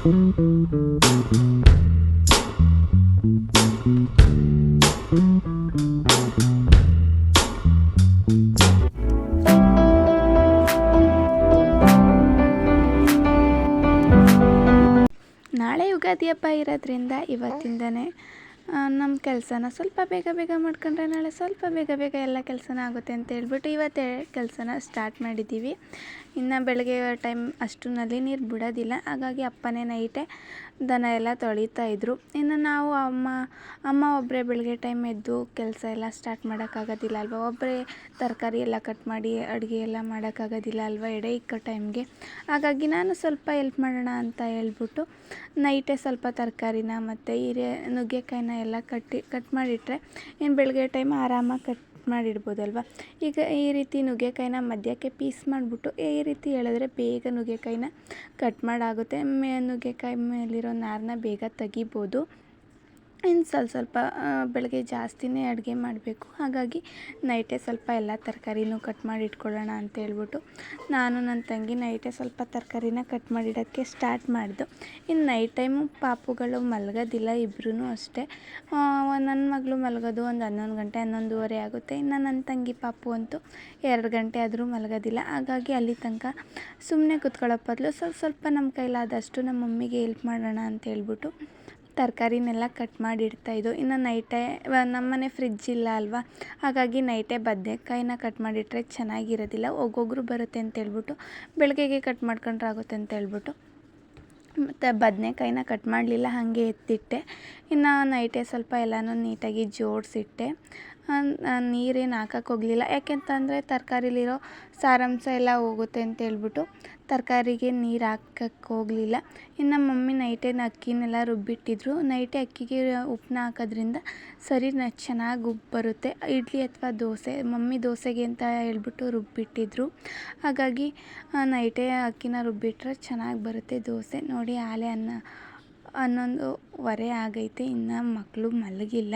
ನಾಳೆ ಯುಗಾದಿ ಹಬ್ಬ ಇರೋದ್ರಿಂದ ಇವತ್ತಿಂದನೇ ನಮ್ಮ ಕೆಲಸನ ಸ್ವಲ್ಪ ಬೇಗ ಬೇಗ ಮಾಡ್ಕೊಂಡ್ರೆ ನಾಳೆ ಸ್ವಲ್ಪ ಬೇಗ ಬೇಗ ಎಲ್ಲ ಕೆಲಸನ ಆಗುತ್ತೆ ಅಂತ ಹೇಳ್ಬಿಟ್ಟು ಇವತ್ತೇ ಕೆಲಸನ ಸ್ಟಾರ್ಟ್ ಮಾಡಿದ್ದೀವಿ. ಇನ್ನು ಬೆಳಗ್ಗೆ ಟೈಮ್ ಅಷ್ಟರಲ್ಲಿ ನೀರು ಬಿಡೋದಿಲ್ಲ. ಹಾಗಾಗಿ ಅಪ್ಪನೇ ನೈಟೇ ದನ ಎಲ್ಲ ತೊಳಿತಾ ಇದ್ದರು ಇನ್ನು ನಾವು ಅಮ್ಮ ಅಮ್ಮ ಒಬ್ಬರೇ ಬೆಳಗ್ಗೆ ಟೈಮ್ ಎದ್ದು ಕೆಲಸ ಎಲ್ಲ ಸ್ಟಾರ್ಟ್ ಮಾಡೋಕ್ಕಾಗೋದಿಲ್ಲ ಅಲ್ವಾ? ಒಬ್ಬರೇ ತರಕಾರಿ ಎಲ್ಲ ಕಟ್ ಮಾಡಿ ಅಡುಗೆ ಎಲ್ಲ ಮಾಡೋಕ್ಕಾಗೋದಿಲ್ಲ ಅಲ್ವಾ ಎಡೆ ಇಕ್ಕ ಟೈಮ್ಗೆ ಹಾಗಾಗಿ ನಾನು ಸ್ವಲ್ಪ ಎಲ್ಪ್ ಮಾಡೋಣ ಅಂತ ಹೇಳ್ಬಿಟ್ಟು ನೈಟೇ ಸ್ವಲ್ಪ ತರಕಾರಿನ ಮತ್ತು ಹೀರೆ ನುಗ್ಗೆಕಾಯಿನ ಎಲ್ಲ ಕಟ್ಟಿ ಕಟ್ ಮಾಡಿಟ್ಟರೆ ಇನ್ನು ಬೆಳಗ್ಗೆ ಟೈಮ್ ಆರಾಮಾಗಿ ಕಟ್ ಮಾಡಿಡ್ಬೋದಲ್ವ? ಈಗ ಈ ರೀತಿ ನುಗ್ಗೆಕಾಯಿನ ಮಧ್ಯಕ್ಕೆ ಪೀಸ್ ಮಾಡಿಬಿಟ್ಟು ಈ ರೀತಿ ಹೇಳಿದ್ರೆ ಬೇಗ ನುಗ್ಗೆಕಾಯಿನ ಕಟ್ ಮಾಡಾಗುತ್ತೆ. ಮೇ, ನುಗ್ಗೆಕಾಯಿ ಮೇಲಿರೋ ನಾರನ್ನ ಬೇಗ ತೆಗಿಬೋದು. ಇನ್ನು ಸ್ವಲ್ಪ ಸ್ವಲ್ಪ ಬೆಳಗ್ಗೆ ಜಾಸ್ತಿನೇ ಅಡುಗೆ ಮಾಡಬೇಕು. ಹಾಗಾಗಿ ನೈಟೇ ಸ್ವಲ್ಪ ಎಲ್ಲ ತರಕಾರಿನೂ ಕಟ್ ಮಾಡಿ ಇಟ್ಕೊಳ್ಳೋಣ ಅಂತ ಹೇಳ್ಬಿಟ್ಟು ನಾನು ನನ್ನ ತಂಗಿ ನೈಟೇ ಸ್ವಲ್ಪ ತರಕಾರಿನ ಕಟ್ ಮಾಡಿಡೋಕ್ಕೆ ಸ್ಟಾರ್ಟ್ ಮಾಡಿದ್ದು. ಇನ್ನು ನೈಟ್ ಟೈಮು ಪಾಪುಗಳು ಮಲಗೋದಿಲ್ಲ ಇಬ್ಬರೂ ಅಷ್ಟೇ. ನನ್ನ ಮಗಳು ಮಲಗೋದು ಒಂದು ಹನ್ನೊಂದು ಗಂಟೆ, ಹನ್ನೊಂದುವರೆ ಆಗುತ್ತೆ. ಇನ್ನು ನನ್ನ ತಂಗಿ ಪಾಪು ಅಂತೂ ಎರಡು ಗಂಟೆ ಆದರೂ ಮಲಗೋದಿಲ್ಲ. ಹಾಗಾಗಿ ಅಲ್ಲಿ ತನಕ ಸುಮ್ಮನೆ ಕೂತ್ಕೊಳ್ಳೋ ಬದಲು ಸ್ವಲ್ಪ ಸ್ವಲ್ಪ ನಮ್ಮ ಕೈಲಾದಷ್ಟು ನಮ್ಮ ಮಮ್ಮಿಗೆ ಹೆಲ್ಪ್ ಮಾಡೋಣ ಅಂತ ಹೇಳ್ಬಿಟ್ಟು ತರಕಾರಿನೆಲ್ಲ ಕಟ್ ಮಾಡಿ ಇದ್ದೋ ಇನ್ನು ನೈಟೇ ನಮ್ಮನೆ ಫ್ರಿಜ್ ಇಲ್ಲ ಅಲ್ವಾ? ಹಾಗಾಗಿ ನೈಟೇ ಬದನೆಕಾಯಿನ ಕಟ್ ಮಾಡಿಟ್ಟರೆ ಚೆನ್ನಾಗಿರೋದಿಲ್ಲ. ಒಗ್ಗೊಗ್ರು ಬರುತ್ತೆ ಅಂತ ಹೇಳ್ಬಿಟ್ಟು, ಬೆಳಗ್ಗೆಗೆ ಕಟ್ ಮಾಡ್ಕೊಂಡ್ರೆ ಆಗುತ್ತೆ ಅಂತ ಹೇಳ್ಬಿಟ್ಟು. ಮತ್ತು ಬದನೆಕಾಯಿನ ಕಟ್ ಮಾಡಲಿಲ್ಲ, ಹಾಗೆ ಎತ್ತಿಟ್ಟೆ. ಇನ್ನು ನೈಟೇ ಸ್ವಲ್ಪ ಎಲ್ಲನೂ ನೀಟಾಗಿ ಜೋಡಿಸಿಟ್ಟೆ. ನೀರೇನು ಹಾಕಕ್ಕೆ ಹೋಗಲಿಲ್ಲ. ಯಾಕೆಂತಂದರೆ ತರಕಾರಿಲಿರೋ ಸಾರಾಂಶ ಎಲ್ಲ ಹೋಗುತ್ತೆ ಅಂತ ಹೇಳ್ಬಿಟ್ಟು ತರಕಾರಿಗೆ ನೀರು ಹಾಕಕ್ಕೆ ಹೋಗಲಿಲ್ಲ. ಇನ್ನು ಮಮ್ಮಿ ನೈಟೇ ಅಕ್ಕಿನೆಲ್ಲ ರುಬ್ಬಿಟ್ಟಿದ್ರು. ನೈಟೇ ಅಕ್ಕಿಗೆ ಉಪ್ಪನ್ನ ಹಾಕೋದ್ರಿಂದ ಸರಿ ಚೆನ್ನಾಗಿ ಉಪ್ಪು ಬರುತ್ತೆ. ಇಡ್ಲಿ ಅಥವಾ ದೋಸೆ, ಮಮ್ಮಿ ದೋಸೆಗೆ ಅಂತ ಹೇಳ್ಬಿಟ್ಟು ರುಬ್ಬಿಟ್ಟಿದ್ರು. ಹಾಗಾಗಿ ನೈಟೇ ಅಕ್ಕಿನ ರುಬ್ಬಿಟ್ರೆ ಚೆನ್ನಾಗಿ ಬರುತ್ತೆ ದೋಸೆ. ನೋಡಿ, ಆಲೆ ಅನ್ನ ಹನ್ನೊಂದುವರೆ ಆಗೈತೆ. ಇನ್ನು ಮಕ್ಕಳು ಮಲಗಿಲ್ಲ.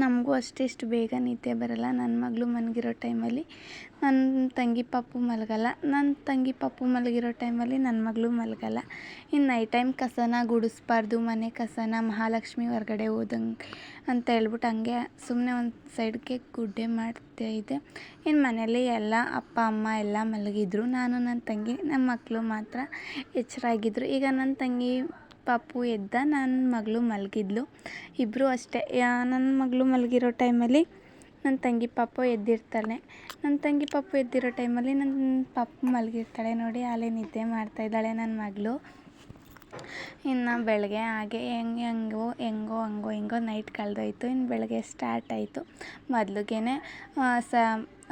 ನಮಗೂ ಅಷ್ಟಿಷ್ಟು ಬೇಗ ನಿದ್ದೆ ಬರಲ್ಲ. ನನ್ನ ಮಗಳು ಮಲಗಿರೋ ಟೈಮಲ್ಲಿ ನನ್ನ ತಂಗಿ ಪಾಪು ಮಲಗಲ್ಲ. ನನ್ನ ತಂಗಿ ಪಾಪು ಮಲಗಿರೋ ಟೈಮಲ್ಲಿ ನನ್ನ ಮಗಳು ಮಲಗಲ್ಲ. ಇನ್ನು ನೈಟ್ ಟೈಮ್ ಕಸನ ಗುಡಿಸ್ಬಾರ್ದು, ಮನೆ ಕಸನ ಮಹಾಲಕ್ಷ್ಮಿ ಹೊರಗಡೆ ಹೋದಂಗೆ ಅಂತ ಹೇಳ್ಬಿಟ್ಟು ಹಂಗೆ ಸುಮ್ಮನೆ ಒಂದು ಸೈಡ್ಗೆ ಗುಡ್ಡೆ ಮಾಡ್ತಾ ಇದ್ದೆ. ಇನ್ನು ಮನೇಲಿ ಎಲ್ಲ ಅಪ್ಪ, ಅಮ್ಮ ಎಲ್ಲ ಮಲಗಿದ್ರು. ನಾನು ನನ್ನ ತಂಗಿ ನಮ್ಮ ಮಕ್ಕಳು ಮಾತ್ರ ಎಚ್ಚರಾಗಿದ್ದರು ಈಗ ನನ್ನ ತಂಗಿ ಪಾಪು ಎದ್ದ ನನ್ನ ಮಗಳು ಮಲಗಿದ್ಲು. ಇಬ್ಬರೂ ಅಷ್ಟೇ. ನನ್ನ ಮಗಳು ಮಲಗಿರೋ ಟೈಮಲ್ಲಿ ನನ್ನ ತಂಗಿ ಪಾಪು ಎದ್ದಿರ್ತಾಳೆ. ನನ್ನ ತಂಗಿ ಪಾಪು ಎದ್ದಿರೋ ಟೈಮಲ್ಲಿ ನನ್ನ ಪಾಪು ಮಲಗಿರ್ತಾಳೆ. ನೋಡಿ, ಅಲ್ಲೇ ನಿದ್ದೆ ಮಾಡ್ತಾಯಿದ್ದಾಳೆ ನನ್ನ ಮಗಳು. ಇನ್ನು ಬೆಳಗ್ಗೆ ಹಾಗೆ ಹೆಂಗೆ ಹೆಂಗೋ ಹೆಂಗೋ, ಹಂಗೋ, ಹಿಂಗೋ ನೈಟ್ ಕಳೆದೋಯ್ತು. ಇನ್ನು ಬೆಳಗ್ಗೆ ಸ್ಟಾರ್ಟ್ ಆಯಿತು. ಮೊದ್ಲಿಗೆ ಸ,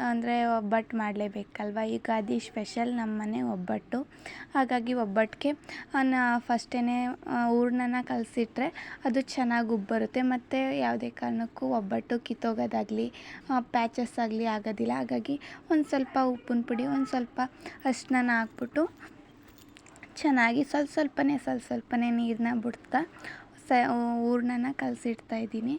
ಅಂದರೆ ಒಬ್ಬಟ್ಟು ಮಾಡಲೇಬೇಕಲ್ವ? ಯುಗಾದಿ ಸ್ಪೆಷಲ್ ನಮ್ಮ ಮನೆ ಒಬ್ಬಟ್ಟು. ಹಾಗಾಗಿ ಒಬ್ಬಟ್ಟಿಗೆ ನಾ ಫಸ್ಟೇ ಹೂರ್ಣನ ಕಲಸಿಟ್ರೆ ಅದು ಚೆನ್ನಾಗಿ ಉಬ್ಬರುತ್ತೆ ಮತ್ತು ಯಾವುದೇ ಕಾರಣಕ್ಕೂ ಒಬ್ಬಟ್ಟು ಕಿತ್ತೋಗೋದಾಗಲಿ ಪ್ಯಾಚಸ್ ಆಗಲಿ ಆಗೋದಿಲ್ಲ. ಹಾಗಾಗಿ ಒಂದು ಸ್ವಲ್ಪ ಉಪ್ಪಿನ ಪುಡಿ, ಒಂದು ಸ್ವಲ್ಪ ಅರಿಶ್ಣನ ಹಾಕ್ಬಿಟ್ಟು ಚೆನ್ನಾಗಿ ಸ್ವಲ್ಪ ಸ್ವಲ್ಪನೇ ಸ್ವಲ್ಪ ಸ್ವಲ್ಪನೇ ನೀರನ್ನ ಬಿಡ್ತಾ ಸ ಹೂರ್ಣನ ಕಲಸಿಡ್ತಾಯಿದ್ದೀನಿ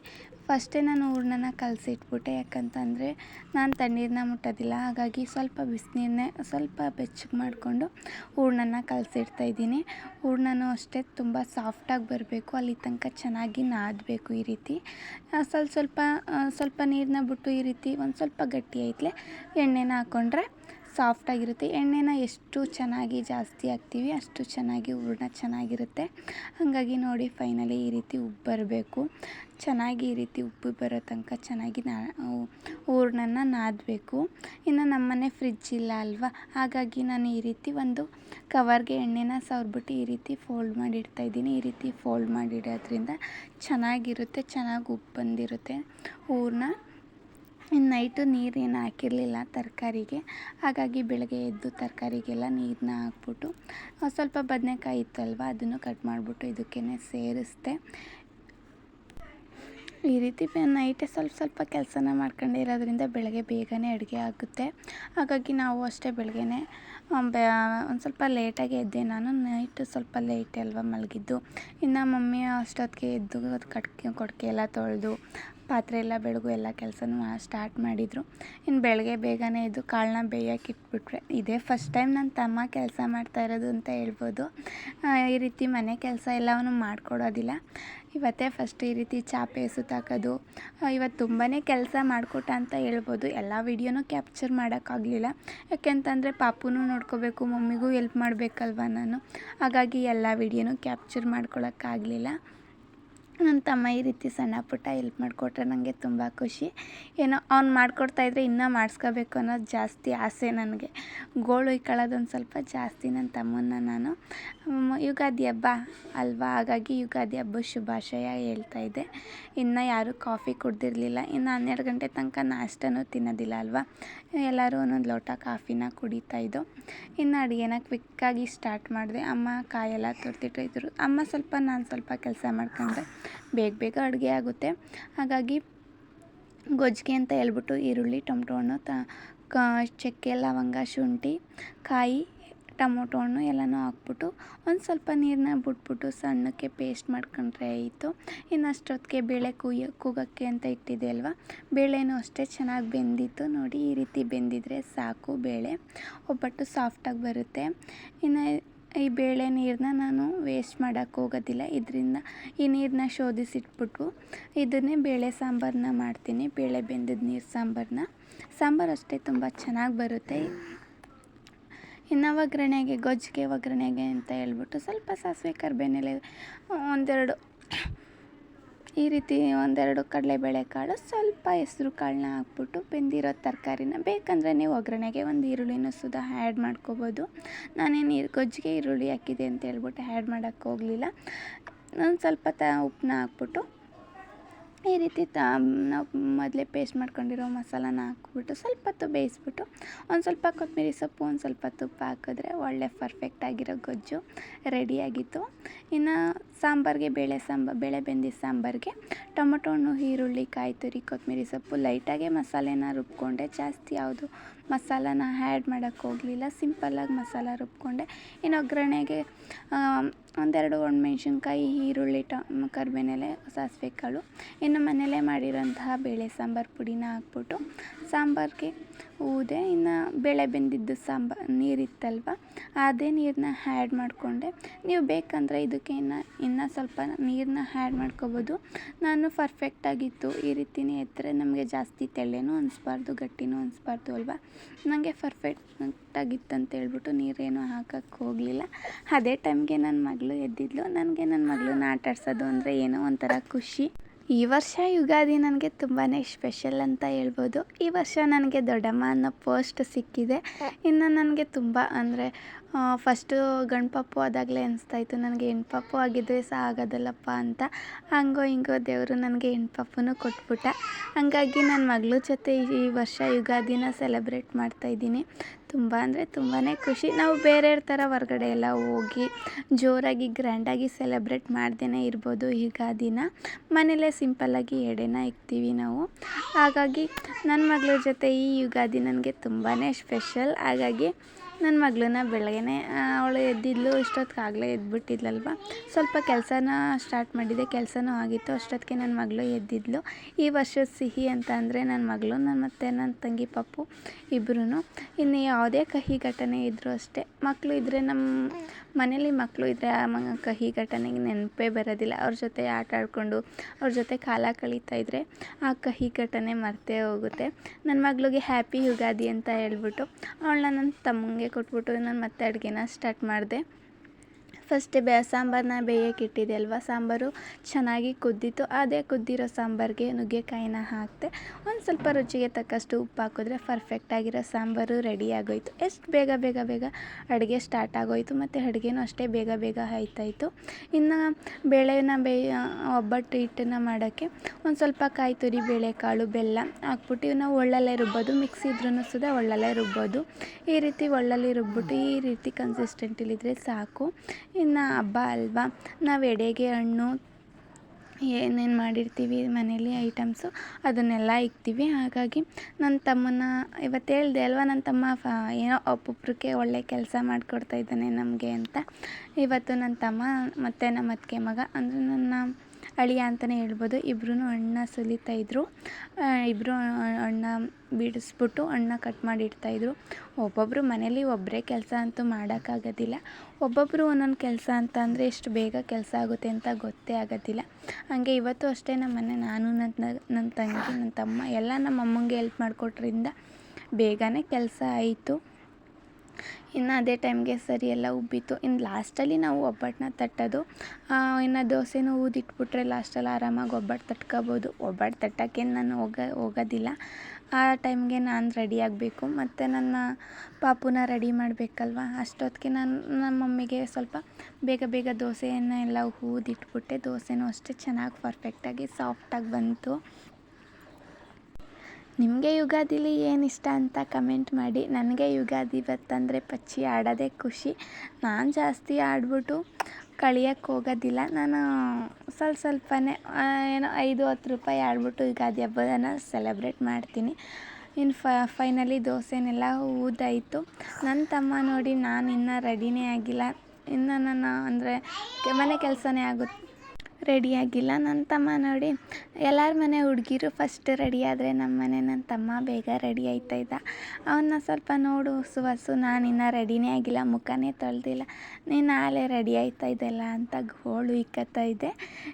ಫಸ್ಟೇ ನಾನು ಹೂರ್ಣನ ಕಲಸಿಟ್ಬಿಟ್ಟೆ ಯಾಕಂತಂದರೆ ನಾನು ತಣ್ಣೀರನ್ನ ಮುಟ್ಟೋದಿಲ್ಲ. ಹಾಗಾಗಿ ಸ್ವಲ್ಪ ಬಿಸಿನೀರನ್ನೇ ಸ್ವಲ್ಪ ಬೆಚ್ಚಗೆ ಮಾಡಿಕೊಂಡು ಹೂರ್ಣನ ಕಲಸಿಡ್ತಾಯಿದ್ದೀನಿ ಹೂರ್ಣನೂ ಅಷ್ಟೇ ತುಂಬ ಸಾಫ್ಟಾಗಿ ಬರಬೇಕು. ಅಲ್ಲಿ ತನಕ ಚೆನ್ನಾಗಿ ನಾದಬೇಕು ಈ ರೀತಿ. ಸ್ವಲ್ಪ ಸ್ವಲ್ಪ ಸ್ವಲ್ಪ ನೀರನ್ನ ಬಿಟ್ಟು ಈ ರೀತಿ ಒಂದು ಸ್ವಲ್ಪ ಗಟ್ಟಿ ಐತ್ಲೆ ಎಣ್ಣೆನ ಹಾಕ್ಕೊಂಡ್ರೆ ಸಾಫ್ಟಾಗಿರುತ್ತೆ. ಎಣ್ಣೆನ ಎಷ್ಟು ಚೆನ್ನಾಗಿ ಜಾಸ್ತಿ ಹಾಕ್ತೀವಿ ಅಷ್ಟು ಚೆನ್ನಾಗಿ ಹೂರ್ಣ ಚೆನ್ನಾಗಿರುತ್ತೆ. ಹಾಗಾಗಿ ನೋಡಿ ಫೈನಲಿ ಈ ರೀತಿ ಉಬ್ಬು ಬರಬೇಕು. ಚೆನ್ನಾಗಿ ಈ ರೀತಿ ಉಪ್ಪು ಬರೋ ತನಕ ಚೆನ್ನಾಗಿ ನಾ ಹೂರ್ಣನ ನಾದಬೇಕು. ಇನ್ನು ನಮ್ಮನೆ ಫ್ರಿಜ್ ಇಲ್ಲ ಅಲ್ವಾ? ಹಾಗಾಗಿ ನಾನು ಈ ರೀತಿ ಒಂದು ಕವರ್ಗೆ ಎಣ್ಣೆನ ಸವರ್ಬಿಟ್ಟು ಈ ರೀತಿ ಫೋಲ್ಡ್ ಮಾಡಿ ಇಡ್ತಾಯಿದ್ದೀನಿ ಈ ರೀತಿ ಫೋಲ್ಡ್ ಮಾಡಿಡೋದ್ರಿಂದ ಚೆನ್ನಾಗಿರುತ್ತೆ, ಚೆನ್ನಾಗಿ ಉಪ್ಪು ಬಂದಿರುತ್ತೆ. ಹೂರ್ಣ ಇನ್ನು ನೈಟು ನೀರೇನು ಹಾಕಿರಲಿಲ್ಲ ತರಕಾರಿಗೆ. ಹಾಗಾಗಿ ಬೆಳಗ್ಗೆ ಎದ್ದು ತರಕಾರಿಗೆಲ್ಲ ನೀರನ್ನ ಹಾಕ್ಬಿಟ್ಟು ಸ್ವಲ್ಪ ಬದನೆಕಾಯಿ ಇತ್ತಲ್ವ, ಅದನ್ನು ಕಟ್ ಮಾಡಿಬಿಟ್ಟು ಇದಕ್ಕೇ ಸೇರಿಸ್ದೆ. ಈ ರೀತಿ ನೈಟೇ ಸ್ವಲ್ಪ ಸ್ವಲ್ಪ ಕೆಲಸನ ಮಾಡ್ಕೊಂಡಿರೋದ್ರಿಂದ ಬೆಳಗ್ಗೆ ಬೇಗನೆ ಅಡುಗೆ ಆಗುತ್ತೆ. ಹಾಗಾಗಿ ನಾವು ಅಷ್ಟೇ ಬೆಳಗ್ಗೆನೆ ಒಂದು ಸ್ವಲ್ಪ ಲೇಟಾಗಿ ಎದ್ದೆ ನಾನು. ನೈಟು ಸ್ವಲ್ಪ ಲೇಟ್ ಅಲ್ವಾ ಮಲಗಿದ್ದು. ಇನ್ನು ಮಮ್ಮಿ ಅಷ್ಟೊತ್ತಿಗೆ ಎದ್ದು ಕಟ್ಕೆ ಕೊಡಕೆ ಎಲ್ಲ ತೊಳೆದು ಪಾತ್ರೆ ಎಲ್ಲ, ಬೆಳಗು ಎಲ್ಲ ಕೆಲಸನೂ ಸ್ಟಾರ್ಟ್ ಮಾಡಿದರು. ಇನ್ನು ಬೆಳಗ್ಗೆ ಬೇಗನೆ ಎದ್ದು ಕಾಳನ್ನ ಬೇಯಕ್ಕೆ ಇಟ್ಬಿಟ್ರೆ ಇದೇ ಫಸ್ಟ್ ಟೈಮ್ ನನ್ನ ತಮ್ಮ ಕೆಲಸ ಮಾಡ್ತಾ ಇರೋದು ಅಂತ ಹೇಳ್ಬೋದು. ಈ ರೀತಿ ಮನೆ ಕೆಲಸ ಎಲ್ಲವನ್ನು ಮಾಡಿಕೊಡೋದಿಲ್ಲ. ಇವತ್ತೇ ಫಸ್ಟ್ ಈ ರೀತಿ ಚಾಪೆ ಸುತ್ತಾಕೋದು ಇವತ್ತು ತುಂಬಾ ಕೆಲಸ ಮಾಡಿಕೊಟ್ಟ ಅಂತ ಹೇಳ್ಬೋದು. ಎಲ್ಲ ವೀಡಿಯೋನೂ ಕ್ಯಾಪ್ಚರ್ ಮಾಡೋಕ್ಕಾಗಲಿಲ್ಲ. ಯಾಕೆಂತಂದರೆ ಪಾಪುನೂ ನೋಡ್ಕೋಬೇಕು, ಮಮ್ಮಿಗೂ ಎಲ್ಪ್ ಮಾಡಬೇಕಲ್ವ ನಾನು. ಹಾಗಾಗಿ ಎಲ್ಲ ವೀಡಿಯೋನೂ ಕ್ಯಾಪ್ಚರ್ ಮಾಡ್ಕೊಳಕ್ಕಾಗಲಿಲ್ಲ. ನನ್ನ ತಮ್ಮ ಈ ರೀತಿ ಸಣ್ಣ ಪುಟ್ಟ ಹೆಲ್ಪ್ ಮಾಡಿಕೊಟ್ರೆ ನನಗೆ ತುಂಬ ಖುಷಿ. ಏನೋ ಅವ್ನು ಮಾಡಿಕೊಡ್ತಾಯಿದ್ರೆ ಇನ್ನೂ ಮಾಡಿಸ್ಕೋಬೇಕು ಅನ್ನೋದು ಜಾಸ್ತಿ ಆಸೆ ನನಗೆ. ಗೋಳು ಇಕ್ಕೊಳ್ಳೋದೊಂದು ಸ್ವಲ್ಪ ಜಾಸ್ತಿ ನನ್ನ ತಮ್ಮನ್ನ ನಾನು. ಯುಗಾದಿ ಹಬ್ಬ ಅಲ್ವಾ? ಹಾಗಾಗಿ ಯುಗಾದಿ ಹಬ್ಬ ಶುಭಾಶಯ ಹೇಳ್ತಾ ಇದ್ದೆ. ಇನ್ನು ಯಾರೂ ಕಾಫಿ ಕುಡ್ದಿರಲಿಲ್ಲ. ಇನ್ನು ಹನ್ನೆರಡು ಗಂಟೆ ತನಕ ನಾಷ್ಟನೂ ತಿನ್ನೋದಿಲ್ಲ ಅಲ್ವಾ? ಎಲ್ಲರೂ ಒಂದೊಂದು ಲೋಟ ಕಾಫಿನ ಕುಡಿತಾ ಇದ್ದೋ, ಇನ್ನು ಅಡುಗೆನ ಕ್ವಿಕ್ಕಾಗಿ ಸ್ಟಾರ್ಟ್ ಮಾಡಿದೆ. ಅಮ್ಮ ಕಾಯೆಲ್ಲ ತುರ್ತಿಟ್ಟಿದ್ರು ಅಮ್ಮ ಸ್ವಲ್ಪ, ನಾನು ಸ್ವಲ್ಪ ಕೆಲಸ ಮಾಡ್ಕೊಂಡ್ರೆ ಬೇಗ ಬೇಗ ಅಡುಗೆ ಆಗುತ್ತೆ. ಹಾಗಾಗಿ ಗೊಜ್ಜಿಗೆ ಅಂತ ಹೇಳ್ಬಿಟ್ಟು ಈರುಳ್ಳಿ, ಟೊಮಟೊ ಹಣ್ಣು, ತ, ಕ, ಚಕ್ಕೆ, ಲವಂಗ, ಶುಂಠಿ, ಕಾಯಿ ಟೊಮೊಟೊ ಹಣ್ಣು ಎಲ್ಲನೂ ಹಾಕ್ಬಿಟ್ಟು ಒಂದು ಸ್ವಲ್ಪ ನೀರನ್ನ ಬಿಟ್ಬಿಟ್ಟು ಸಣ್ಣಕ್ಕೆ ಪೇಸ್ಟ್ ಮಾಡ್ಕೊಂಡ್ರೆ ಆಯಿತು. ಇನ್ನು ಅಷ್ಟೊತ್ತಿಗೆ ಬೇಳೆ ಕುಯ್ಯ ಕೂಗೋಕ್ಕೆ ಅಂತ ಇಟ್ಟಿದ್ದೆ ಅಲ್ವಾ? ಬೇಳೆನೂ ಅಷ್ಟೇ ಚೆನ್ನಾಗಿ ಬೆಂದಿತ್ತು. ನೋಡಿ, ಈ ರೀತಿ ಬೆಂದಿದ್ರೆ ಸಾಕು ಬೇಳೆ. ಒಬ್ಬಟ್ಟು ಸಾಫ್ಟಾಗಿ ಬರುತ್ತೆ. ಇನ್ನು ಈ ಬೇಳೆ ನೀರನ್ನ ನಾನು ವೇಸ್ಟ್ ಮಾಡೋಕ್ಕೆ ಹೋಗೋದಿಲ್ಲ. ಇದರಿಂದ ಈ ನೀರನ್ನ ಶೋಧಿಸಿಟ್ಬಿಟ್ಟು ಇದನ್ನೇ ಬೇಳೆ ಸಾಂಬಾರನ್ನ ಮಾಡ್ತೀನಿ. ಬೇಳೆ ಬೆಂದಿದ್ದ ನೀರು ಸಾಂಬಾರನ್ನ. ಸಾಂಬಾರು ಅಷ್ಟೇ ತುಂಬ ಚೆನ್ನಾಗಿ ಬರುತ್ತೆ. ಇನ್ನು ಒಗ್ಗರಣೆಗೆ, ಗೊಜ್ಜಿಗೆ ಒಗ್ಗರಣೆಗೆ ಅಂತ ಹೇಳ್ಬಿಟ್ಟು ಸ್ವಲ್ಪ ಸಾಸಿವೆ ಕರಿಬೇನೆಲೆ ಒಂದೆರಡು, ಈ ರೀತಿ ಒಂದೆರಡು ಕಡಲೆಬೇಳೆ ಕಾಳು, ಸ್ವಲ್ಪ ಹೆಸ್ರು ಕಾಳನ್ನ ಹಾಕ್ಬಿಟ್ಟು ಬೆಂದಿರೋ ತರಕಾರಿನ ಬೇಕಂದರೆ ನೀವು ಒಗ್ಗರಣೆಗೆ ಒಂದು ಈರುಳ್ಳಿನೂ ಸುದ ಆ್ಯಡ್ ಮಾಡ್ಕೋಬೋದು. ನಾನೇನು ಈ ಗೊಜ್ಜಿಗೆ ಈರುಳ್ಳಿ ಹಾಕಿದೆ ಅಂತ ಹೇಳ್ಬಿಟ್ಟು ಆ್ಯಡ್ ಮಾಡೋಕ್ಕೆ ಹೋಗಲಿಲ್ಲ. ಒಂದು ಸ್ವಲ್ಪ ತ ಉಪ್ಪನ್ನ ಹಾಕ್ಬಿಟ್ಟು ಈ ರೀತಿ ತ ನಾವು ಮೊದಲೇ ಪೇಸ್ಟ್ ಮಾಡ್ಕೊಂಡಿರೋ ಮಸಾಲಾನ ಹಾಕ್ಬಿಟ್ಟು ಸ್ವಲ್ಪ ಹೊತ್ತು ಬೇಯಿಸ್ಬಿಟ್ಟು ಒಂದು ಸ್ವಲ್ಪ ಕೊತ್ತಂಬರಿ ಸೊಪ್ಪು, ಒಂದು ಸ್ವಲ್ಪ ತುಪ್ಪ ಹಾಕಿದ್ರೆ ಒಳ್ಳೆ ಪರ್ಫೆಕ್ಟ್ ಆಗಿರೋ ಗೊಜ್ಜು ರೆಡಿಯಾಗಿತ್ತು ಇನ್ನು ಸಾಂಬಾರಿಗೆ ಬೇಳೆ ಸಾಂಬಾರು, ಬೇಳೆ ಬೆಂದಿ ಸಾಂಬಾರಿಗೆ ಟೊಮೊಟೊ ಹಣ್ಣು, ಈರುಳ್ಳಿ ಕಾಯಿ ತುರಿ ಕೊತ್ತಂಬರಿ ಸೊಪ್ಪು ಲೈಟಾಗೆ ಮಸಾಲೆನ ರುಬ್ಕೊಂಡೆ. ಜಾಸ್ತಿ ಯಾವುದು ಮಸಾಲಾನ ಆ್ಯಡ್ ಮಾಡೋಕ್ಕೆ ಹೋಗಲಿಲ್ಲ. ಸಿಂಪಲ್ಲಾಗಿ ಮಸಾಲ ರುಬ್ಕೊಂಡೆ. ಇನ್ನು ಒಗ್ಗರಣೆಗೆ ಒಂದೆರಡು ಒಣಮೆಣ್ಸಿನ್ಕಾಯಿ, ಈರುಳ್ಳಿ, ಟ ಕರಿಬೇನೆಲೆ, ಸಾಸಿವೆ ಕಾಳು. ಇನ್ನು ಮನೆಯಲ್ಲೇ ಮಾಡಿರೋಂತಹ ಬೇಳೆ ಸಾಂಬಾರು ಪುಡಿನ ಹಾಕ್ಬಿಟ್ಟು ಸಾಂಬಾರಿಗೆ ಊದೆ ಇನ್ನು ಬೇಳೆ ಬೆಂದಿದ್ದು ಸಾಂಬ, ನೀರಿತ್ತಲ್ವ, ಅದೇ ನೀರನ್ನ ಆ್ಯಡ್ ಮಾಡಿಕೊಂಡೆ. ನೀವು ಬೇಕಂದರೆ ಇದಕ್ಕೆ ಇನ್ನು, ಇನ್ನೂ ಸ್ವಲ್ಪ ನೀರನ್ನ ಆ್ಯಡ್ ಮಾಡ್ಕೋಬೋದು. ನಾನು ಪರ್ಫೆಕ್ಟಾಗಿತ್ತು ಈ ರೀತಿನೇ ಎತ್ತರೆ ನಮಗೆ ಜಾಸ್ತಿ ತೆಳ್ಳೇನೂ ಅನಿಸ್ಬಾರ್ದು, ಗಟ್ಟಿನೂ ಅನಿಸ್ಬಾರ್ದು ಅಲ್ವಾ? ನನಗೆ ಪರ್ಫೆಕ್ಟಾಗಿತ್ತು ಅಂತ ಹೇಳ್ಬಿಟ್ಟು ನೀರೇನು ಹಾಕಕ್ಕೆ ಹೋಗಲಿಲ್ಲ. ಅದೇ ಟೈಮ್ಗೆ ನನ್ನ ಮಗಳು ಎದ್ದಿದ್ಲು. ನನಗೆ ನನ್ನ ಮಗಳನ್ನ ಆಟ ಆಡ್ಸೋದು ಅಂದರೆ ಏನೋ ಒಂಥರ ಖುಷಿ. ಈ ವರ್ಷ ಯುಗಾದಿ ನನಗೆ ತುಂಬಾ ಸ್ಪೆಷಲ್ ಅಂತ ಹೇಳ್ಬೋದು. ಈ ವರ್ಷ ನನಗೆ ದೊಡ್ಡಮ್ಮ ಅನ್ನೋ ಪೋಸ್ಟ್ ಸಿಕ್ಕಿದೆ. ಇನ್ನು ನನಗೆ ತುಂಬ ಅಂದರೆ ಫಸ್ಟು ಗಂಡ್ಪಪ್ಪು ಆದಾಗಲೇ ಅನಿಸ್ತಾಯಿತ್ತು ನನಗೆ ಹೆಣ್ಪಪ್ಪು ಆಗಿದ್ರೆ ಸಹ ಆಗೋದಲ್ಲಪ್ಪ ಅಂತ. ಹಂಗೋ ಹಿಂಗೋ ದೇವರು ನನಗೆ ಹೆಣ್ಪಪ್ಪನೂ ಕೊಟ್ಬಿಟ್ಟ. ಹಾಗಾಗಿ ನನ್ನ ಮಗಳ ಜೊತೆ ಈ ವರ್ಷ ಯುಗಾದಿನ ಸೆಲೆಬ್ರೇಟ್ ಮಾಡ್ತಾಯಿದ್ದೀನಿ ತುಂಬ ಅಂದರೆ ತುಂಬಾ ಖುಷಿ. ನಾವು ಬೇರೆಯವ್ರ ಥರ ಹೊರ್ಗಡೆ ಎಲ್ಲ ಹೋಗಿ ಜೋರಾಗಿ ಗ್ರ್ಯಾಂಡಾಗಿ ಸೆಲೆಬ್ರೇಟ್ ಮಾಡ್ದೇ ಇರ್ಬೋದು. ಯುಗಾದಿನ ಮನೇಲೇ ಸಿಂಪಲ್ಲಾಗಿ ಎಡೆನ ಇಕ್ತೀವಿ ನಾವು. ಹಾಗಾಗಿ ನನ್ನ ಮಗಳ ಜೊತೆ ಈ ಯುಗಾದಿ ನನಗೆ ತುಂಬಾ ಸ್ಪೆಷಲ್. ಹಾಗಾಗಿ ನನ್ನ ಮಗಳನ್ನ ಬೆಳಗ್ಗೆನೆ ಅವಳು ಎದ್ದಿದ್ಲು ಇಷ್ಟೊತ್ತಿಗಾಗಲೇ ಎದ್ಬಿಟ್ಟಿದ್ಲಲ್ವ? ಸ್ವಲ್ಪ ಕೆಲಸನ ಸ್ಟಾರ್ಟ್ ಮಾಡಿದ್ದೆ ಕೆಲಸನೂ ಆಗಿತ್ತು ಅಷ್ಟೊತ್ತಿಗೆ ನನ್ನ ಮಗಳು ಎದ್ದಿದ್ಲು. ಈ ವರ್ಷದ ಸಿಹಿ ಅಂತ ಅಂದರೆ ನನ್ನ ಮಗಳು ನನ್ನ ಮತ್ತು ನನ್ನ ತಂಗಿ ಪಪ್ಪು ಇಬ್ಬರೂ ಇನ್ನು ಯಾವುದೇ ಕಹಿ ಘಟನೆ ಇದ್ದರೂ ಅಷ್ಟೇ. ಮಕ್ಕಳು ಇದ್ದರೆ ನಮ್ಮ ಮನೇಲಿ ಮಕ್ಕಳು ಇದ್ದರೆ ಆ ಕಹಿ ಘಟನೆಗೆ ನೆನಪೇ ಬರೋದಿಲ್ಲ. ಅವ್ರ ಜೊತೆ ಆಟ ಆಡಿಕೊಂಡು, ಅವ್ರ ಜೊತೆ ಕಾಲ ಕಳೀತಾ ಇದ್ದರೆ ಆ ಕಹಿ ಘಟನೆ ಮರೆತೇ ಹೋಗುತ್ತೆ. ನನ್ನ ಮಗಳಿಗೆ ಹ್ಯಾಪಿ ಯುಗಾದಿ ಅಂತ ಹೇಳ್ಬಿಟ್ಟು, ಅವಳನ್ನ ನನ್ನ ತಮ್ಮನಿಗೆ ಕೊಟ್ಬಿಟ್ಟು, ನಾನು ಮತ್ತೆ ಅಡುಗೆನ ಸ್ಟಾರ್ಟ್ ಮಾಡಿದೆ. ಫಸ್ಟ್ ಬೇ ಸಾಂಬಾರನ್ನ ಬೇಯಕ್ಕೆ ಇಟ್ಟಿದ್ದೆ ಅಲ್ವಾ ಸಾಂಬಾರು ಚೆನ್ನಾಗಿ ಕುದ್ದಿತ್ತು. ಅದೇ ಕುದ್ದಿರೋ ಸಾಂಬಾರಿಗೆ ನುಗ್ಗೆಕಾಯಿನ ಹಾಕಿದೆ ಒಂದು ಸ್ವಲ್ಪ ರುಚಿಗೆ ತಕ್ಕಷ್ಟು ಉಪ್ಪು ಹಾಕಿದ್ರೆ ಪರ್ಫೆಕ್ಟಾಗಿರೋ ಸಾಂಬಾರು ರೆಡಿ ಆಗೋಯ್ತು. ಎಷ್ಟು ಬೇಗ ಬೇಗ ಬೇಗ ಅಡುಗೆ ಸ್ಟಾರ್ಟ್ ಆಗೋಯ್ತು. ಮತ್ತು ಅಡುಗೆನೂ ಅಷ್ಟೇ ಬೇಗ ಬೇಗ ಆಯ್ತಾಯಿತು. ಇನ್ನು ಬೇಳೆನ ಬೇಯ ಒಬ್ಬಟ್ಟು ಹಿಟ್ಟನ್ನು ಮಾಡೋಕ್ಕೆ ಒಂದು ಸ್ವಲ್ಪ ಕಾಯಿ ತುರಿ, ಬೇಳೆಕಾಳು, ಬೆಲ್ಲ ಹಾಕ್ಬಿಟ್ಟು ಇವನ್ನ ಒಳ್ಳಲ್ಲೇ ರುಬ್ಬೋದು. ಮಿಕ್ಸಿ ಇದ್ರೂ ಸುದ ಒಳ್ಳಲ್ಲೇ ರುಬ್ಬೋದು. ಈ ರೀತಿ ಒಳ್ಳಲ್ಲಿ ರುಬ್ಬಿಟ್ಟು ಈ ರೀತಿ ಕನ್ಸಿಸ್ಟೆಂಟಲ್ಲಿದ್ದರೆ ಸಾಕು. ಇನ್ನು ಹಬ್ಬ ಅಲ್ವಾ? ನಾವು ಎಡೆಗೆ ಹಣ್ಣು ಏನೇನು ಮಾಡಿರ್ತೀವಿ ಮನೇಲಿ ಐಟಮ್ಸು ಅದನ್ನೆಲ್ಲ ಇಕ್ತೀವಿ. ಹಾಗಾಗಿ ನನ್ನ ತಮ್ಮನ ಇವತ್ತು ಹೇಳಿದೆ ಅಲ್ವಾ ನನ್ನ ತಮ್ಮ ಫ ಏನೋ ಒಬ್ಬೊಬ್ರಿಗೆ ಒಳ್ಳೆ ಕೆಲಸ ಮಾಡಿಕೊಡ್ತಾ ಇದ್ದಾನೆ ನಮಗೆ ಅಂತ. ಇವತ್ತು ನನ್ನ ತಮ್ಮ ಮತ್ತು ನಮ್ಮ ಅತ್ತಿಗೆ ಮಗ, ಅಂದರೆ ನನ್ನ ಅಳಿಯ ಅಂತಲೇ ಹೇಳ್ಬೋದು. ಇಬ್ಬರೂ ಅಣ್ಣ ಇದ್ದರು ಇಬ್ಬರು ಅಣ್ಣ ಬಿಡಿಸ್ಬಿಟ್ಟು ಅಣ್ಣ ಕಟ್ ಮಾಡಿ ಇಡ್ತಾಯಿದ್ರು ಒಬ್ಬೊಬ್ಬರು ಮನೇಲಿ ಒಬ್ಬರೇ ಕೆಲಸ ಅಂತೂ ಮಾಡೋಕ್ಕಾಗೋದಿಲ್ಲ. ಒಬ್ಬೊಬ್ಬರು ಒಂದೊಂದು ಕೆಲಸ ಅಂತ ಅಂದರೆ ಎಷ್ಟು ಬೇಗ ಕೆಲಸ ಆಗುತ್ತೆ ಅಂತ ಗೊತ್ತೇ ಆಗೋದಿಲ್ಲ. ಹಾಗೆ ಇವತ್ತು ಅಷ್ಟೇ ನಮ್ಮ ಮನೆ ನಾನು ನನ್ನ ನನ್ನ ತಂಗಿ ನನ್ನ ತಮ್ಮ ಎಲ್ಲ ನಮ್ಮ ಅಮ್ಮಂಗೆ ಹೆಲ್ಪ್ ಮಾಡಿಕೊಟ್ರಿಂದ ಬೇಗನೆ ಕೆಲಸ ಆಯಿತು. ಇನ್ನು ಅದೇ ಟೈಮ್ಗೆ ಸರಿ ಎಲ್ಲ ಉಬ್ಬಿತ್ತು. ಇನ್ನು ಲಾಸ್ಟಲ್ಲಿ ನಾವು ಒಬ್ಬಟ್ಟನ್ನ ತಟ್ಟೋದು. ಇನ್ನು ದೋಸೆನೂ ಊದಿಟ್ಬಿಟ್ರೆ ಲಾಸ್ಟಲ್ಲಿ ಆರಾಮಾಗಿ ಒಬ್ಬಟ್ಟು ತಟ್ಕೋಬೋದು. ಒಬ್ಬಟ್ಟು ತಟ್ಟೋಕ್ಕೇನು ನಾನು ಹೋಗ, ಹೋಗೋದಿಲ್ಲ. ಆ ಟೈಮ್ಗೆ ನಾನು ರೆಡಿ ಆಗಬೇಕು. ಮತ್ತು ನನ್ನ ಪಾಪುನ ರೆಡಿ ಮಾಡಬೇಕಲ್ವ? ಅಷ್ಟೊತ್ತಿಗೆ ನಾನು, ನಮ್ಮ ಮಮ್ಮಿಗೆ ಸ್ವಲ್ಪ ಬೇಗ ಬೇಗ ದೋಸೆಯನ್ನು ಎಲ್ಲ ಊದಿಟ್ಬಿಟ್ಟೆ. ದೋಸೆನೂ ಅಷ್ಟೇ ಚೆನ್ನಾಗಿ ಫರ್ಫೆಕ್ಟಾಗಿ ಸಾಫ್ಟಾಗಿ ಬಂತು. ನಿಮಗೆ ಯುಗಾದಿಲಿ ಏನು ಇಷ್ಟ ಅಂತ ಕಮೆಂಟ್ ಮಾಡಿ. ನನಗೆ ಯುಗಾದಿ ಬತ್ತಂದರೆ ಪಚ್ಚಿ ಆಡೋದೇ ಖುಷಿ. ನಾನು ಜಾಸ್ತಿ ಆಡ್ಬಿಟ್ಟು ಕಳಿಯಕ್ಕೆ ಹೋಗೋದಿಲ್ಲ. ನಾನು ಸ್ವಲ್ಪ ಸ್ವಲ್ಪನೇ ಏನೋ ಐದು, ಹತ್ತು ರೂಪಾಯಿ ಆಡ್ಬಿಟ್ಟು ಯುಗಾದಿ ಹಬ್ಬನ ಸೆಲೆಬ್ರೇಟ್ ಮಾಡ್ತೀನಿ. ಇನ್ನು ಫೈನಲಿ ದೋಸೆನೆಲ್ಲ ಊದಾಯಿತು ನನ್ನ ತಮ್ಮ ನೋಡಿ ನಾನು ಇನ್ನೂ ರೆಡಿನೇ ಆಗಿಲ್ಲ. ಇನ್ನು ನಾನು ಅಂದರೆ ಮನೆ ಕೆಲಸನೇ ಆಗುತ್ತೆ ರೆಡಿಯಾಗಿಲ್ಲ. ನನ್ನ ತಮ್ಮ ನೋಡಿ, ಎಲ್ಲರ ಮನೆ ಹುಡುಗಿರು ಫಸ್ಟ್ ರೆಡಿ ಆದರೆ ನಮ್ಮ ಮನೆ ನನ್ನ ತಮ್ಮ ಬೇಗ ರೆಡಿ ಆಯ್ತಾ ಇದ್ದ. ಅವನ್ನ ಸ್ವಲ್ಪ ನೋಡು ಸುವಸು, ನಾನು ಇನ್ನು ರೆಡಿನೇ ಆಗಿಲ್ಲ, ಮುಖನೇ ತೊಳೆದಿಲ್ಲ. ನೀನು ಆಲೆ ರೆಡಿ ಆಯ್ತಾ ಇದೆಲ್ಲ ಅಂತ ಗೋಳು ಇಕ್ಕತ್ತಾ ಇದ್ದೆ.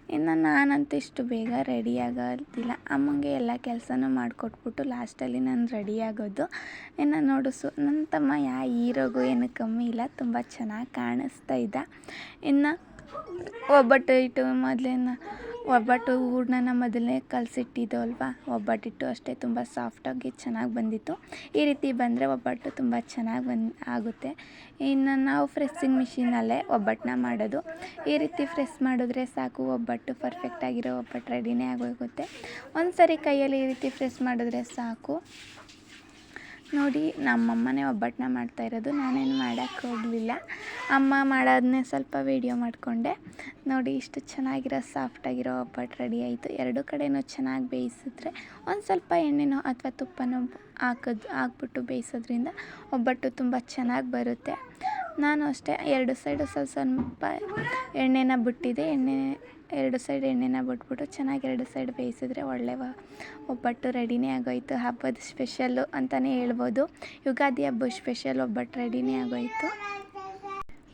ಇನ್ನು ನಾನಂತೂ ಇಷ್ಟು ಬೇಗ ರೆಡಿ ಆಗೋದಿಲ್ಲ. ಅಮ್ಮಂಗೆ ಎಲ್ಲ ಕೆಲಸನೂ ಮಾಡಿಕೊಟ್ಬಿಟ್ಟು ಲಾಸ್ಟಲ್ಲಿ ನಾನು ರೆಡಿ ಆಗೋದು. ಇನ್ನು ನೋಡು ಸು ನನ್ನ ತಮ್ಮ ಯಾ ಹೀರೋಗೂ ಏನು ಕಮ್ಮಿ ಇಲ್ಲ, ತುಂಬ ಚೆನ್ನಾಗಿ ಕಾಣಿಸ್ತಾ ಇದ್ದ. ಇನ್ನು ಒಬ್ಬಟ್ಟು ಹಿಟ್ಟು ಮೊದಲೇನ, ಒಬ್ಬಟ್ಟು ಹೂರ್ಣನ ಮೊದಲನೇ ಕಲಸಿಟ್ಟಿದ್ದು ಅಲ್ವಾ ಒಬ್ಬಟ್ಟಿಟ್ಟು ಅಷ್ಟೇ ತುಂಬ ಸಾಫ್ಟಾಗಿ ಚೆನ್ನಾಗಿ ಬಂದಿತ್ತು. ಈ ರೀತಿ ಬಂದರೆ ಒಬ್ಬಟ್ಟು ತುಂಬ ಚೆನ್ನಾಗಿ ಬನ್ ಆಗುತ್ತೆ. ಇನ್ನು ನಾವು ಫ್ರೆಸ್ಸಿಂಗ್ ಮಿಷಿನಲ್ಲೇ ಒಬ್ಬಟ್ಟನ್ನ ಮಾಡೋದು. ಈ ರೀತಿ ಫ್ರೆಸ್ ಮಾಡಿದ್ರೆ ಸಾಕು, ಒಬ್ಬಟ್ಟು ಪರ್ಫೆಕ್ಟಾಗಿರೋ ಒಬ್ಬಟ್ಟು ರೆಡಿನೇ ಆಗೋಗುತ್ತೆ. ಒಂದು ಸರಿ ಕೈಯಲ್ಲಿ ಈ ರೀತಿ ಫ್ರೆಸ್ ಮಾಡಿದ್ರೆ ಸಾಕು. ನೋಡಿ, ನಮ್ಮಮ್ಮನೇ ಒಬ್ಬಟ್ಟನ್ನ ಮಾಡ್ತಾಯಿರೋದು ನಾನೇನು ಮಾಡೋಕ್ಕೆ ಹೋಗಲಿಲ್ಲ. ಅಮ್ಮ ಮಾಡೋದನ್ನೇ ಸ್ವಲ್ಪ ವೀಡಿಯೋ ಮಾಡಿಕೊಂಡೆ. ನೋಡಿ, ಇಷ್ಟು ಚೆನ್ನಾಗಿರೋ ಸಾಫ್ಟಾಗಿರೋ ಒಬ್ಬಟ್ಟು ರೆಡಿ ಆಯಿತು. ಎರಡು ಕಡೆಯೂ ಚೆನ್ನಾಗಿ ಬೇಯಿಸಿದ್ರೆ ಒಂದು ಸ್ವಲ್ಪ ಎಣ್ಣೆನೋ ಅಥವಾ ತುಪ್ಪನೋ ಹಾಕೋದು ಹಾಕ್ಬಿಟ್ಟು ಬೇಯಿಸೋದ್ರಿಂದ ಒಬ್ಬಟ್ಟು ತುಂಬ ಚೆನ್ನಾಗಿ ಬರುತ್ತೆ. ನಾನು ಅಷ್ಟೇ, ಎರಡು ಸೈಡು ಸ್ವಲ್ಪ ಸ್ವಲ್ಪ ಎಣ್ಣೆನ ಬಿಟ್ಟಿದ್ದೆ ಎಣ್ಣೆ, ಎರಡು ಸೈಡ್ ಎಣ್ಣೆನ ಬಿಟ್ಬಿಟ್ಟು ಚೆನ್ನಾಗಿ ಎರಡು ಸೈಡ್ ಬೇಯಿಸಿದ್ರೆ ಒಳ್ಳೆ ಒಬ್ಬಟ್ಟು ರೆಡಿನೇ ಆಗೋಯಿತು. ಹಬ್ಬದ ಸ್ಪೆಷಲ್ಲು ಅಂತಲೇ ಹೇಳ್ಬೋದು. ಯುಗಾದಿ ಹಬ್ಬದ ಸ್ಪೆಷಲ್ ಒಬ್ಬಟ್ಟು ರೆಡಿನೇ ಆಗೋಯಿತು.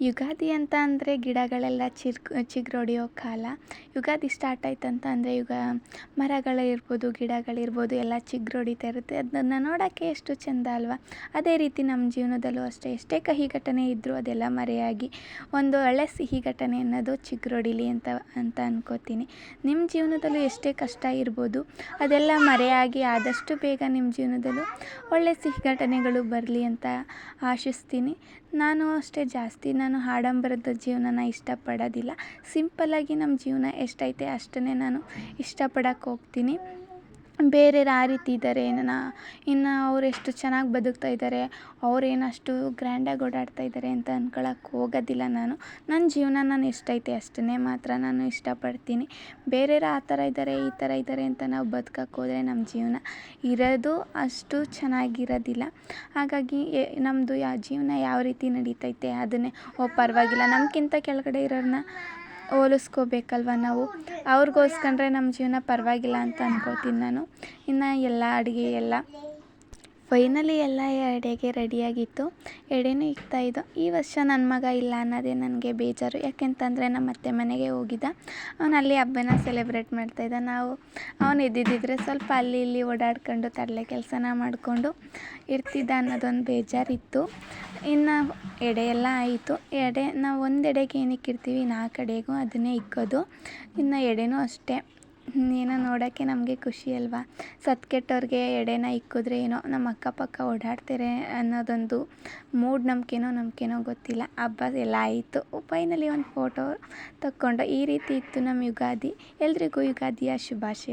ಯುಗಾದಿ ಅಂತ ಅಂದರೆ ಗಿಡಗಳೆಲ್ಲ ಚಿರ್ಕ್, ಚಿಗುರೊಡೆಯೋ ಕಾಲ. ಯುಗಾದಿ ಸ್ಟಾರ್ಟ್ ಆಯ್ತಂತ ಅಂದರೆ ಯುಗ, ಮರಗಳಿರ್ಬೋದು, ಗಿಡಗಳಿರ್ಬೋದು, ಎಲ್ಲ ಚಿಗುರೊಡಿತಾ ಇರುತ್ತೆ. ಅದನ್ನು ನೋಡೋಕ್ಕೆ ಎಷ್ಟು ಚೆಂದ ಅಲ್ವಾ? ಅದೇ ರೀತಿ ನಮ್ಮ ಜೀವನದಲ್ಲೂ ಅಷ್ಟೇ. ಎಷ್ಟೇ ಕಹಿ ಘಟನೆ ಇದ್ದರೂ ಅದೆಲ್ಲ ಮರೆಯಾಗಿ, ಒಂದು ಒಳ್ಳೆ ಸಿಹಿ ಘಟನೆ ಅನ್ನೋದು ಚಿಗುರೊಡಿಲಿ ಅಂತ ಅಂತ ಅನ್ಕೋತೀನಿ. ನಿಮ್ಮ ಜೀವನದಲ್ಲೂ ಎಷ್ಟೇ ಕಷ್ಟ ಇರ್ಬೋದು, ಅದೆಲ್ಲ ಮರೆಯಾಗಿ ಆದಷ್ಟು ಬೇಗ ನಿಮ್ಮ ಜೀವನದಲ್ಲೂ ಒಳ್ಳೆ ಸಿಹಿ ಘಟನೆಗಳು ಬರಲಿ ಅಂತ ಆಶಿಸ್ತೀನಿ. ನಾನು ಅಷ್ಟೇ ಜಾಸ್ತಿ, ನಾನು ಆಡಂಬರದ ಜೀವನನ ಇಷ್ಟಪಡೋದಿಲ್ಲ. ಸಿಂಪಲ್ಲಾಗಿ ನಮ್ಮ ಜೀವನ ಎಷ್ಟೈತೆ ಅಷ್ಟನ್ನೇ ನಾನು ಇಷ್ಟಪಡಕ್ಕೆ ಹೋಗ್ತೀನಿ. ಬೇರೆಯವ್ರು ಆ ರೀತಿ ಇದ್ದಾರೆ. ನಾ, ಇನ್ನು ಅವ್ರು ಎಷ್ಟು ಚೆನ್ನಾಗಿ ಬದುಕ್ತಾ ಇದ್ದಾರೆ ಏನು ಅಷ್ಟು ಗ್ರ್ಯಾಂಡಾಗಿ ಓಡಾಡ್ತಾ ಇದ್ದಾರೆ ಅಂತ ಅನ್ಕೊಳಕ್ಕೆ ಹೋಗೋದಿಲ್ಲ ನಾನು. ನನ್ನ ಜೀವನ ನಾನು ಎಷ್ಟೈತೆ ಅಷ್ಟನ್ನೇ ಮಾತ್ರ ನಾನು ಇಷ್ಟಪಡ್ತೀನಿ. ಬೇರೆಯವ್ರು ಆ ಥರ ಇದ್ದಾರೆ, ಈ ಥರ ಇದ್ದಾರೆ ಅಂತ ನಾವು ಬದುಕಕ್ಕೆ ಹೋದರೆ ನಮ್ಮ ಜೀವನ ಇರೋದು ಅಷ್ಟು ಚೆನ್ನಾಗಿರೋದಿಲ್ಲ. ಹಾಗಾಗಿ ನಮ್ಮದು ಯಾ, ಜೀವನ ಯಾವ ರೀತಿ ನಡೀತೈತೆ ಅದನ್ನೇ, ಓ, ಪರವಾಗಿಲ್ಲ. ನಮಗಿಂತ ಕೆಳಗಡೆ ಇರೋರನ್ನ ಹೋಲಿಸ್ಕೋಬೇಕಲ್ವ ನಾವು? ಅವ್ರಿಗೋಸ್ಕರ ನಮ್ಮ ಜೀವನ ಪರವಾಗಿಲ್ಲ ಅಂತ ಅನ್ಕೋತೀನಿ ನಾನು. ಇನ್ನು ಎಲ್ಲ ಅಡುಗೆ ಎಲ್ಲ ಫೈನಲಿ ಎಲ್ಲ ಎಡೆಗೆ ರೆಡಿಯಾಗಿತ್ತು ಎಡೆನೂ ಇಕ್ತಾಯಿದ್ದು. ಈ ವರ್ಷ ನನ್ನ ಮಗ ಇಲ್ಲ ಅನ್ನೋದೇ ನನಗೆ ಬೇಜಾರು. ಯಾಕೆಂತಂದರೆ ನಮ್ಮ ಅತ್ತೆ ಮನೆಗೆ ಹೋಗಿದ್ದ. ಅವನು ಅಲ್ಲಿ ಹಬ್ಬನ ಸೆಲೆಬ್ರೇಟ್ ಮಾಡ್ತಾಯಿದ್ದ. ನಾವು ಅವನು ಇದ್ದಿದ್ದಿದ್ರೆ ಸ್ವಲ್ಪ ಅಲ್ಲಿ ಇಲ್ಲಿ ಓಡಾಡ್ಕೊಂಡು ತರಲೆ ಕೆಲಸನ ಮಾಡಿಕೊಂಡು ಇರ್ತಿದ್ದ ಅನ್ನೋದೊಂದು ಬೇಜಾರಿತ್ತು. ಇನ್ನು ಎಡೆ ಎಲ್ಲ ಆಯಿತು. ಎಡೆ, ನಾವು ಒಂದು ಎಡೆಗೆ ಏನಕ್ಕೆ ಇರ್ತೀವಿ ನಾಲ್ಕು ಎಡೆಗೂ ಅದನ್ನೇ ಇಕ್ಕೋದು. ಇನ್ನು ಎಡೆನೂ ಅಷ್ಟೇ. ಏನೋ ನೋಡೋಕ್ಕೆ ನಮಗೆ ಖುಷಿ ಅಲ್ವಾ? ಸತ್ತು ಕೆಟ್ಟವ್ರಿಗೆ ಎಡೆನ ಇಕ್ಕಿದ್ರೆ ಏನೋ ನಮ್ಮ ಅಕ್ಕಪಕ್ಕ ಓಡಾಡ್ತಾರೆ ಅನ್ನೋದೊಂದು ಮೂಢನಂಬಿಕೆನೋ ನಂಬಿಕೆನೋ ಗೊತ್ತಿಲ್ಲ. ಹಬ್ಬ ಎಲ್ಲ ಆಯಿತು. ಫೈನಲಿ ಒಂದು ಫೋಟೋ ತಕ್ಕೊಂಡು ಈ ರೀತಿ ಇತ್ತು ನಮ್ಮ ಯುಗಾದಿ. ಎಲ್ರಿಗೂ ಯುಗಾದಿಯ ಶುಭಾಶಯ.